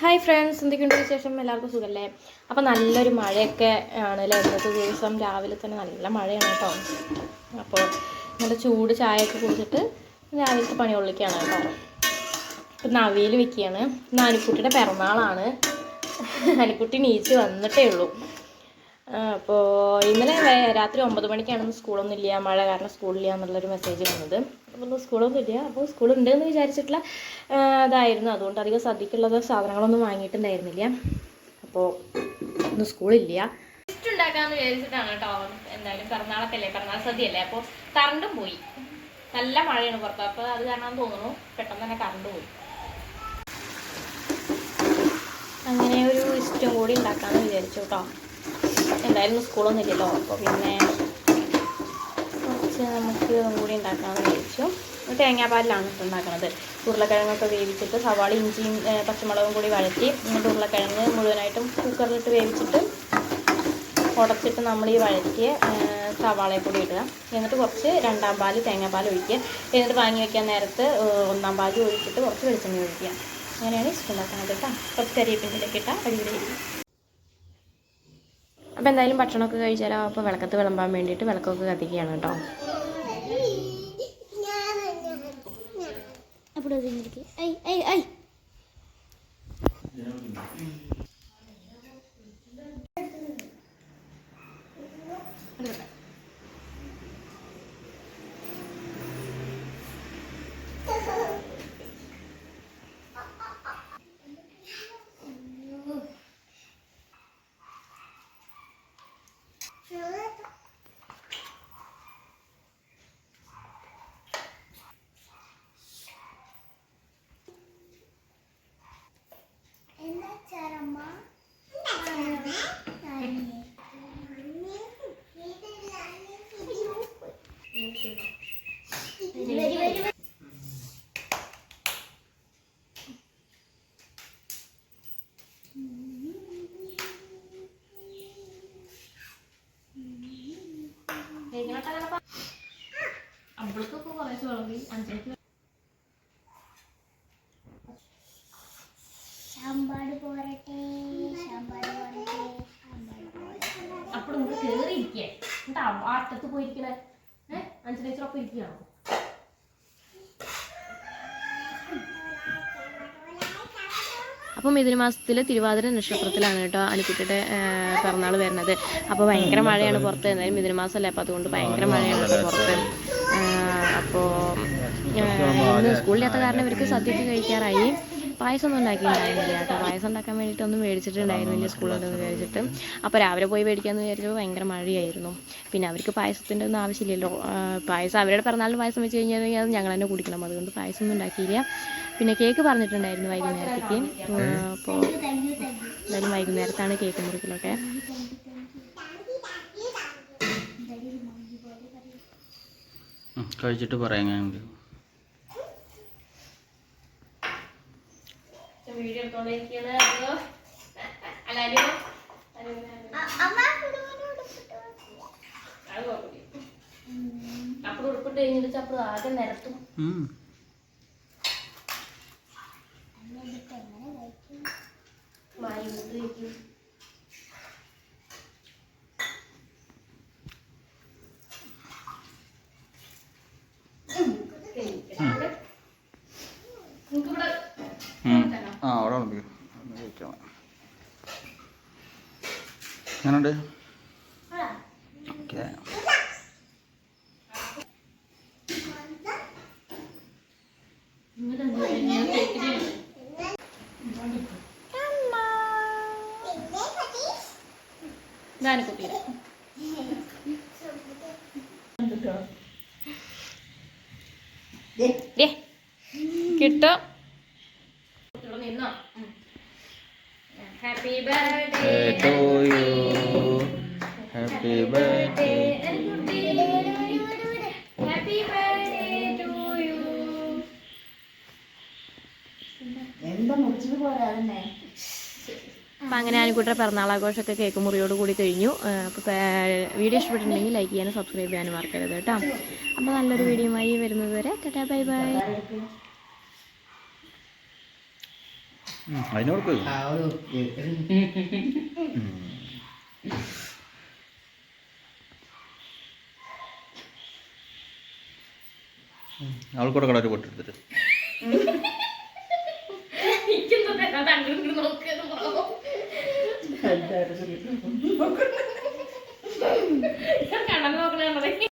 Hi friends എന്തൊക്കെയുണ്ട് വിശേഷം? എല്ലാവർക്കും സുഖമല്ലേ അപ്പോൾ നല്ലൊരു മഴയൊക്കെ ആണ് അല്ലേ ഇന്നത്തെ ദിവസം രാവിലെ തന്നെ നല്ല മഴയാണ് കേട്ടോ. അപ്പോൾ നല്ല ചൂട് ചായയൊക്കെ കുടിച്ചിട്ട് രാവിലത്തെ പണി കൊള്ളിക്കുകയാണ് കേട്ടോ. ഇപ്പം നവിയിൽ വെക്കുകയാണ്. ഇന്ന് അനിക്കുട്ടിയുടെ പിറന്നാളാണ്. അനിക്കുട്ടി നീച്ച് വന്നിട്ടേ ഉള്ളൂ. അപ്പോൾ ഇന്നലെ രാത്രി ഒമ്പത് മണിക്കാണ് സ്കൂളൊന്നും ഇല്ല മഴ കാരണം സ്കൂളില്ല എന്നുള്ളൊരു മെസ്സേജ് വന്നത്. അപ്പോൾ സ്കൂളൊന്നും ഇല്ല അപ്പോൾ സ്കൂളുണ്ട് എന്ന് വിചാരിച്ചിട്ടുള്ള അതായിരുന്നു ഇതായിരുന്നു. അതുകൊണ്ട് അധികം സദ്യക്കുള്ളത് സാധനങ്ങളൊന്നും വാങ്ങിയിട്ടുണ്ടായിരുന്നില്ല. അപ്പോൾ ഇന്ന് സ്കൂളില്ല. ഉണ്ടാക്കാമെന്ന് വിചാരിച്ചിട്ടാണ് കേട്ടോ എന്തായാലും പിറന്നാളൊക്കെ അല്ലേ പിറന്നാൾ സദ്യയല്ലേ. അപ്പോൾ കറണ്ടും പോയി. നല്ല മഴയാണ് പുറത്ത്. അപ്പോൾ അത് കാരണം തോന്നുന്നു പെട്ടെന്ന് തന്നെ കറണ്ട് പോയി. അങ്ങനെ ഒരു ഇഷ്ടം കൂടി ഉണ്ടാക്കാമെന്ന് വിചാരിച്ചു കേട്ടോ. എന്തായാലും സ്കൂളൊന്നും ഇല്ലല്ലോ. അപ്പോൾ പിന്നെ കുറച്ച് നമുക്ക് കൂടി ഉണ്ടാക്കാമെന്ന് വിചാരിച്ചു. തേങ്ങാപ്പാലിലാണ് ഉണ്ടാക്കുന്നത് ഉരുളക്കിഴങ്ങൊക്കെ വേവിച്ചിട്ട് സവാള ഇഞ്ചിയും പച്ചമുളകും കൂടി വഴറ്റി എന്നിട്ട് ഉരുളക്കിഴങ്ങ് മുഴുവനായിട്ടും കുക്കറിലിട്ട് വേവിച്ചിട്ട് ഉടച്ചിട്ട് നമ്മൾ ഈ വഴറ്റിയ സവാളയെ കൂടി ഇടുക. എന്നിട്ട് കുറച്ച് രണ്ടാം പാൽ തേങ്ങാപ്പാൽ ഒഴിക്കുക. എന്നിട്ട് വാങ്ങി വയ്ക്കാൻ നേരത്ത് ഒന്നാം പാൽ ഒഴിച്ചിട്ട് കുറച്ച് വെളിച്ചെണ്ണ ഒഴിക്കുക. അങ്ങനെയാണ് ഇഷ്ടം ഉണ്ടാക്കുന്നത് കേട്ടോ. കുറച്ച് കരിയപ്പിന്റെ ഇട്ടാൽ അടിപൊളിയായിരിക്കും. അപ്പോൾ എന്തായാലും ഭക്ഷണമൊക്കെ കഴിച്ചാലോ? അപ്പോൾ വിളക്കത്ത് വിളമ്പാൻ വേണ്ടിയിട്ട് വിളക്കൊക്കെ കത്തിക്കുകയാണ് കേട്ടോ. അപ്പുറം അമ്പളക്കൊക്കെ കുറേശ്ശെ വിളമ്പി അഞ്ചരക്ക് സാമ്പാട് പോരട്ടെ സാമ്പാട് പോരട്ടെ നിങ്ങൾ കയറി ഇരിക്കേ എന്നിട്ട് അറ്റത്ത് പോയിരിക്കണേ. ഏഹ് അഞ്ചരച്ചൊപ്പം ഇരിക്കുകയാണോ അപ്പം മിഥുന മാസത്തിൽ തിരുവാതിര നക്ഷത്രത്തിലാണ് കേട്ടോ അനിക്കുട്ടിയുടെ പിറന്നാൾ വരുന്നത്. അപ്പോൾ ഭയങ്കര മഴയാണ് പുറത്ത്. എന്തായാലും മിഥുന മാസമല്ലേ അപ്പോൾ അതുകൊണ്ട് ഭയങ്കര മഴയാണ് പുറത്ത്. അപ്പോൾ ഇന്ന് സ്കൂളില്ലാത്ത കാരണം ഇവർക്ക് സദ്യക്ക് കഴിക്കാറായി. പായസം ഒന്നും ഉണ്ടാക്കിയിട്ടുണ്ടായിരുന്നില്ല കേട്ടോ. പായസം ഉണ്ടാക്കാൻ വേണ്ടിയിട്ടൊന്നും മേടിച്ചിട്ടുണ്ടായിരുന്നില്ല സ്കൂളിലുണ്ടെന്ന് വിചാരിച്ചിട്ട്. അപ്പോൾ രാവിലെ പോയി മേടിക്കാമെന്ന് വിചാരിച്ചപ്പോൾ ഭയങ്കര മഴയായിരുന്നു പിന്നെ അവർക്ക് പായസത്തിന്റെ ഒന്നും ആവശ്യമില്ലല്ലോ. പായസം അവരുടെ പിറന്നാളിന് പായസം വെച്ച് കഴിഞ്ഞാൽ അത് ഞങ്ങൾ തന്നെ കുടിക്കണം. അതുകൊണ്ട് പായസം ഒന്നും ഉണ്ടാക്കിയില്ല. പിന്നെ കേക്ക് പറഞ്ഞിട്ടുണ്ടായിരുന്നു വൈകുന്നേരത്തേക്ക്. അപ്പോൾ എന്തായാലും വൈകുന്നേരത്താണ് കേക്ക് മുറിക്കലൊക്കെ. കഴിച്ചിട്ട് കഴിച്ചിട്ട് പറയാം വീഡിയോ എടുത്തോണ്ടിരിക്കുന്നത് അല്ലാലും അമ്മ അപ്പോൾ ഉടുപ്പിട്ട് കഴിഞ്ഞിട്ട് അപ്പോൾ ആകെ നിരത്തും. മായി മുദ്രയ്ക്കും എങ്ങനെയുണ്ട് ഓക്കെ. കിട്ടോ. നിന്നോ happy birthday. To you happy birthday happy birthday to you അപ്പം അങ്ങനെ ആനിക്കുട്ടിയുടെ പിറന്നാളാഘോഷമൊക്കെ കേക്ക് മുറിയോട് കൂടി കഴിഞ്ഞു. അപ്പോൾ വീഡിയോ ഇഷ്ടപ്പെട്ടിട്ടുണ്ടെങ്കിൽ ലൈക്ക് ചെയ്യാനും സബ്സ്ക്രൈബ് ചെയ്യാനും മറക്കരുത് കേട്ടോ. അപ്പോൾ നല്ലൊരു വീഡിയോയുമായി വരുന്നത് വരെ ടാറ്റാ ബൈ ബൈ. അതിനോർക്ക് അവൾക്കൂടെ കളർ പൊട്ടെടുത്തിട്ട് കടന്ന് നോക്കണേ